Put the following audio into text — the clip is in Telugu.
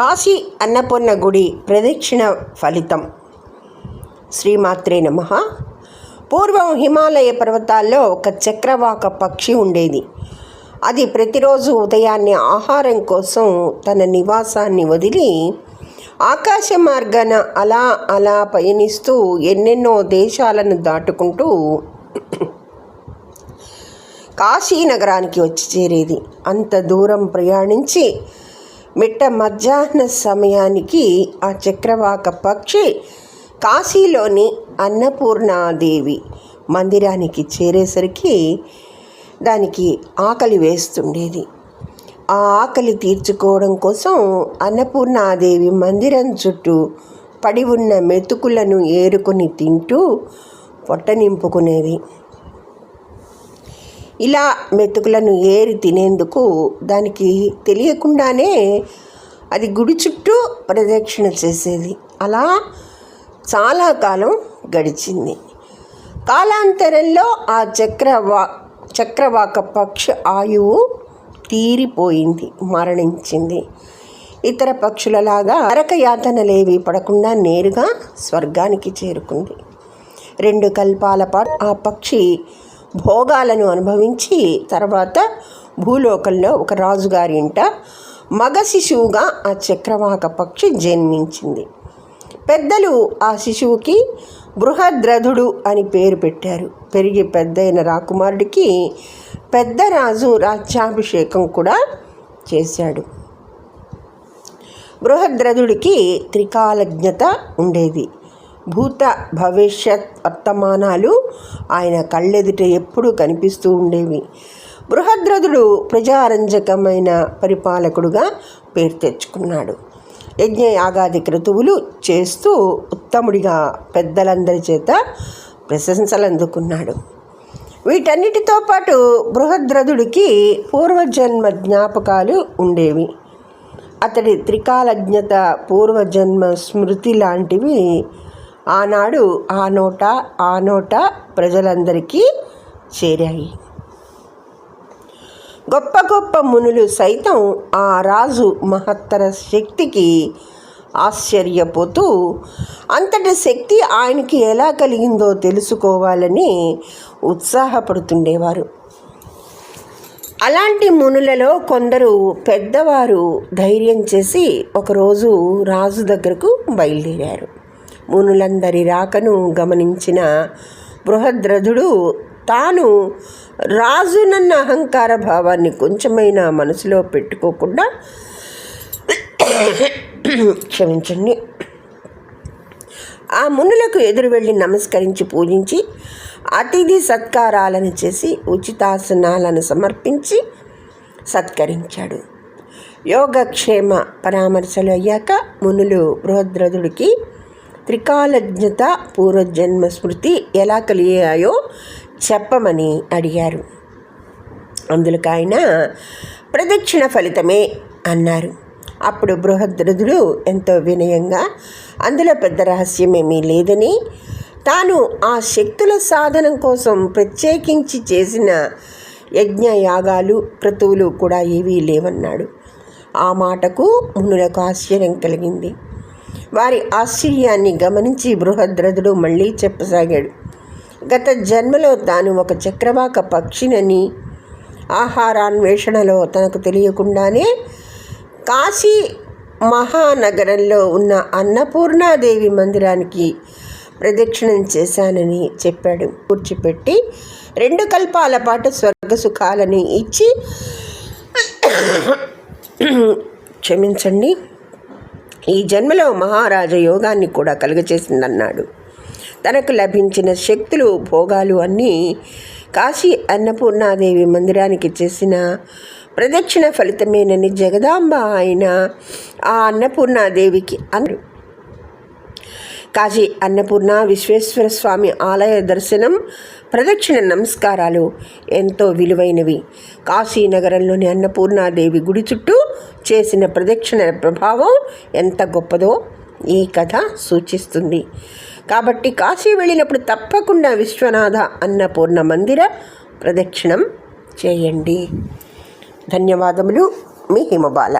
కాశీ అన్నపూర్ణ గుడి ప్రదక్షిణ ఫలితం. శ్రీమాత్రే నమ. పూర్వం హిమాలయ పర్వతాల్లో ఒక చక్రవాక పక్షి ఉండేది. అది ప్రతిరోజు ఉదయాన్నే ఆహారం కోసం తన నివాసాన్ని వదిలి ఆకాశ మార్గాన అలా అలా పయనిస్తూ ఎన్నెన్నో దేశాలను దాటుకుంటూ కాశీ నగరానికి వచ్చి చేరేది. అంత దూరం ప్రయాణించి మిట్ట మధ్యాహ్న సమయానికి ఆ చక్రవాక పక్షి కాశీలోని అన్నపూర్ణాదేవి మందిరానికి చేరేసరికి దానికి ఆకలి వేస్తుండేది. ఆ ఆకలి తీర్చుకోవడం కోసం అన్నపూర్ణాదేవి మందిరం చుట్టూ పడి ఉన్న మెతుకులను ఏరుకొని తింటూ పొట్ట నింపుకునేది ఇలా మెతుకులను ఏరి తినేందుకు దానికి తెలియకుండానే అది గుడి చుట్టూ ప్రదక్షిణ చేసేది. అలా చాలా కాలం గడిచింది. కాలాంతరంలో ఆ చక్రవా చక్రవాక పక్షి ఆయువు తీరిపోయింది మరణించింది. ఇతర పక్షులలాగా నరక యాతనలేవి పడకుండా నేరుగా స్వర్గానికి చేరుకుంది. రెండు కల్పాల పాటు ఆ పక్షి భోగాలను అనుభవించి తర్వాత భూలోకంలో ఒక రాజుగారి ఇంట మగ శిశువుగా ఆ చక్రవాక పక్షి జన్మించింది. పెద్దలు ఆ శిశువుకి బృహద్రథుడు అని పేరు పెట్టారు. పెరిగి పెద్దయిన రాకుమారుడికి పెద్ద రాజు రాజ్యాభిషేకం కూడా చేశాడు. బృహద్రథుడికి త్రికాలజ్ఞత ఉండేది. భూత భవిష్యత్ వర్తమానాలు ఆయన కళ్ళెదుట ఎప్పుడూ కనిపిస్తూ ఉండేవి. బృహద్రథుడు ప్రజారంజకమైన పరిపాలకుడుగా పేరు తెచ్చుకున్నాడు. యజ్ఞ యాగాది క్రతువులు చేస్తూ ఉత్తముడిగా పెద్దలందరి చేత ప్రశంసలు అందుకున్నాడు వీటన్నిటితో పాటు బృహద్రథుడికి పూర్వజన్మ జ్ఞాపకాలు ఉండేవి. అతడి త్రికాలజ్ఞత పూర్వజన్మ స్మృతి లాంటివి ఆనాడు ఆ నోట ఆ నోట ప్రజలందరికీ చేరాయి. గొప్ప గొప్ప మునులు సైతం ఆ రాజు మహత్తర శక్తికి ఆశ్చర్యపోతూ అంతటి శక్తి ఆయనకి ఎలా కలిగిందో తెలుసుకోవాలని ఉత్సాహపడుతుండేవారు. అలాంటి మునులలో కొందరు పెద్దవారు ధైర్యం చేసి ఒకరోజు రాజు దగ్గరకు బయలుదేరారు. మునులందరి రాకను గమనించిన బృహద్రథుడు తాను రాజునన్న అహంకార భావాన్ని కొంచెమైనా మనసులో పెట్టుకోకుండా క్షమించండి. ఆ మునులకు ఎదురు వెళ్ళి నమస్కరించి పూజించి అతిథి సత్కారాలను చేసి ఉచితాసనాలను సమర్పించి సత్కరించాడు. యోగక్షేమ పరామర్శలు అయ్యాక మునులు బృహద్రథుడికి త్రికాలజ్ఞత పూర్వజన్మ స్మృతి ఎలా కలిగాయో చెప్పమని అడిగారు. అందులోకి ఆయన ప్రదక్షిణ ఫలితమే అన్నారు. అప్పుడు బృహద్రథుడు ఎంతో వినయంగా అందులో పెద్ద రహస్యమేమీ లేదని తాను ఆ శక్తుల సాధనం కోసం ప్రత్యేకించి చేసిన యజ్ఞ యాగాలు క్రతువులు కూడా ఏవీ లేవన్నాడు. ఆ మాటకు మునులకు ఆశ్చర్యం కలిగింది. వారి ఆశ్చర్యాన్ని గమనించి బృహద్రథుడు మళ్ళీ చెప్పసాగాడు. గత జన్మలో తాను ఒక చక్రవాక పక్షినని ఆహారాన్వేషణలో తనకు తెలియకుండానే కాశీ మహానగరంలో ఉన్న అన్నపూర్ణాదేవి మందిరానికి ప్రదక్షిణం చేశానని చెప్పాడు. కూర్చిపెట్టి రెండు కల్పాల పాటు స్వర్గ సుఖాలని ఇచ్చి క్షమించండి. ఈ జన్మలో మహారాజ యోగాన్ని కూడా కలుగచేసిందన్నాడు. తనకు లభించిన శక్తులు భోగాలు అన్నీ కాశీ అన్నపూర్ణాదేవి మందిరానికి చేసిన ప్రదక్షిణ ఫలితమేనని జగదాంబ ఆయన ఆ అన్నపూర్ణాదేవికి అన్నారు. కాశీ అన్నపూర్ణ విశ్వేశ్వర స్వామి ఆలయ దర్శనం ప్రదక్షిణ నమస్కారాలు ఎంతో విలువైనవి. కాశీ నగరంలోని అన్నపూర్ణాదేవి గుడి చుట్టూ చేసిన ప్రదక్షిణ ప్రభావం ఎంత గొప్పదో ఈ కథ సూచిస్తుంది. కాబట్టి కాశీ వెళ్ళినప్పుడు తప్పకుండా విశ్వనాథ అన్నపూర్ణ మందిర ప్రదక్షిణం చేయండి. ధన్యవాదములు. మీ హిమబాల.